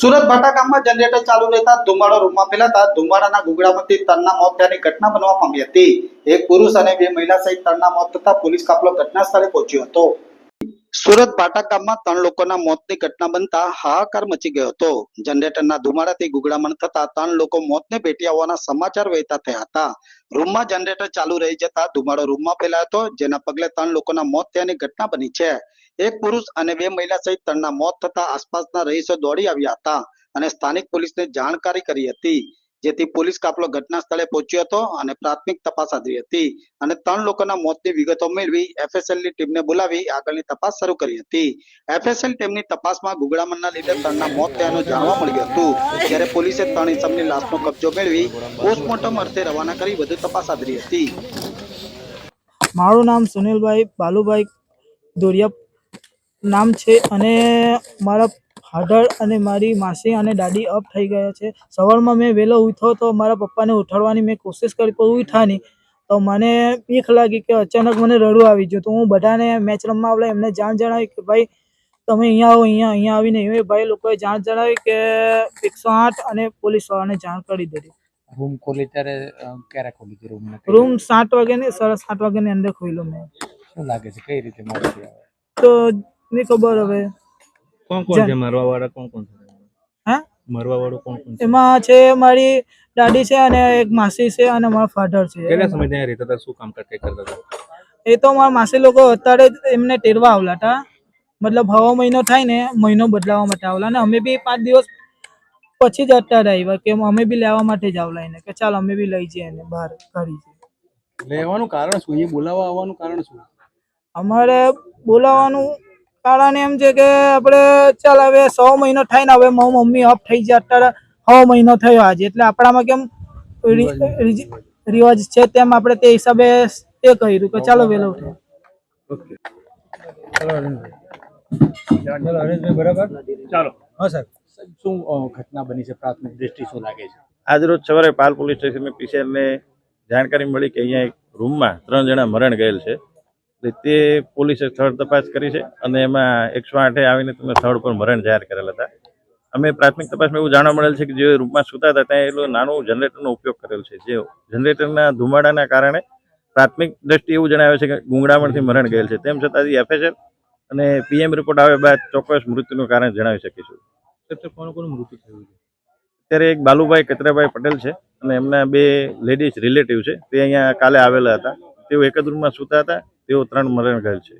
Surat ભાટા generator ચાલુ રહેતા ધુમાડો રૂમમાં ફેલાતા ધુમાડાના ગુગળામાંથી તણના મોત થયાની ઘટના બનવા પામી હતી. એક પુરુષ અને બે મહિલા સહિત તણના મોત થતા પોલીસ કાફલો ઘટના સ્થળે પહોંચ્યો હતો. સુરત ભાટા ગામમાં ત્રણ લોકોના મોતની ઘટના બનતા હાહાકાર મચી ગયો હતો. જનરેટરના ધુમાડાથી ગુગળામણ થતા ત્રણ લોકો મોતને ભેટી હોવાના સમાચાર વહેતા થયા હતા. રૂમમાં જનરેટર ચાલુ રહી જતા ધુમાડો રૂમમાં ફેલાયો હતો, જેના પગલે ત્રણ લોકોના મોત થયાની ઘટના બની છે. એક પુરુષ અને બે મહિલા સહિત ત્રણના મોત થતા આસપાસના રહીશો દોડી આવ્યા હતા અને સ્થાનિક પોલીસને જાણકારી કરી હતી. જેથી પોલીસ કાફલો ઘટના સ્થળે પહોંચ્યો હતો અને પ્રાથમિક તપાસ આદરી હતી અને ત્રણ લોકોના મોતની વિગતો મેળવી એફએસએલની ટીમને બોલાવી આગળની તપાસ શરૂ કરી હતી. એફએસએલ ટીમની તપાસમાં ગુગળામણના લીધે ત્રણના મોત થયાનું જાણવા મળ્યું હતું. ત્યારે પોલીસે ત્રણ ઇસમની લાશનો કબજો મેળવી પોસ્ટમોર્ટમ અર્થે રવાના કરી વધુ તપાસ આદરી હતી. મારું નામ સુનિલભાઈ, બાલુભાઈ દોરિયા નામ છે અને મારા ફાધર અને મારી માસી અને દાદી અપ થઈ ગયા છે. સવારમાં મેં વહેલો ઉઠ્યો તો મારા પપ્પાને ઉઠાડવાની મેં કોશિશ કરી પણ ઉઠ્યા નહીં. તો મને બીક લાગી કે અચાનક મને રડવું આવી ગયું. તો હું બધાને મેચ રમવા આવડે એમને જાણ જણાવી કે ભાઈ તમે અહીંયા આવો અહીંયા અહીંયા આવીને. એ ભાઈ લોકોએ જાણ જણાવી કે એકસો આઠ અને પોલીસ વાળાને જાણ કરી દીધી. રૂમ ખોલી ત્યારે ક્યારે ખોલી હતી રૂમ રૂમ સાત વાગ્યાની સાડા સાત વાગ્યાની અંદર ખોલ્યો મેં. શું લાગે છે કઈ રીતે માહિતી આવે? તો નહીં ખબર હવે. કોણ કોણ છે? મરવા વાળા કોણ કોણ છે? હા? મરવા વાળું કોણ કોણ છે? એમાં છે મારી દાદી છે અને એક માસી છે અને મારા ફાધર છે. કેટલા સમય ત્યાં રહેતા હતા? શું કામ કરતા કરતા હતા? એ તો મારા માસી લોકો અત્યારે જ એમને ટેરવા આવલા હતા. મતલબ હવા મહિનો થાય ને મહિનો બદલાવા માટે આવલા. ને અમે બી પાંચ દિવસ પછી જ અત્યારે આવ્યા કે અમે બી લેવા માટે જ આવલા એને. કે ચાલ અમે બી લઈ જઈએ એને બહાર કરી જઈએ. લેવાનું કારણ શું? એ બોલાવવા આવવાનું કારણ શું? અમારે બોલાવવાનું કારણ એમ છે કે આપણે ચાલ હવે સો મહિનો થાય ને હવે મારી મમ્મી ઓફ થઈ જાય અત્યારે સો મહિનો થયો આજે. એટલે આપણામાં કેમ રિવાજ છે તેમ આપણે તે હિસાબે તે કર્યું કે ચાલો વહેલો ઉઠે. હા સર શું ઘટના બની છે? પ્રાથમિક દ્રષ્ટિ શું લાગે છે? આજરોજ સવારે પાલ પોલીસ સ્ટેશનની પીસીઆરને જાણકારી મળી કે અહીંયા એક રૂમમાં ત્રણ જણા મરણ ગયેલ છે. તે પોલીસે સ્થળ તપાસ કરી છે અને એમાં એકસો આઠે આવીને તમે સ્થળ પર મરણ જાહેર કરેલ હતા. અમે પ્રાથમિક તપાસમાં એવું જાણવા મળેલ છે કે જે રૂમમાં સૂતા હતા ત્યાં એટલું નાનું જનરેટરનો ઉપયોગ કરેલ છે. જે જનરેટરના ધુમાડાના કારણે પ્રાથમિક દ્રષ્ટિએ એવું જણાવે છે કે ગુંગળામણથી મરણ ગયેલ છે. તેમ છતાં એફએસએલ અને પીએમ રિપોર્ટ આવ્યા બાદ ચોક્કસ મૃત્યુનું કારણ જણાવી શકીશું. કોનું કોણ મૃત્યુ થયું છે? અત્યારે એક બાલુભાઈ કચરાભાઈ પટેલ છે અને એમના બે લેડીઝ રિલેટિવ છે. તે અહીંયા કાલે આવેલા હતા. તેઓ એક જ રૂમમાં સૂતા હતા. તેઓ ત્રણ મરણ ગયેલ છે.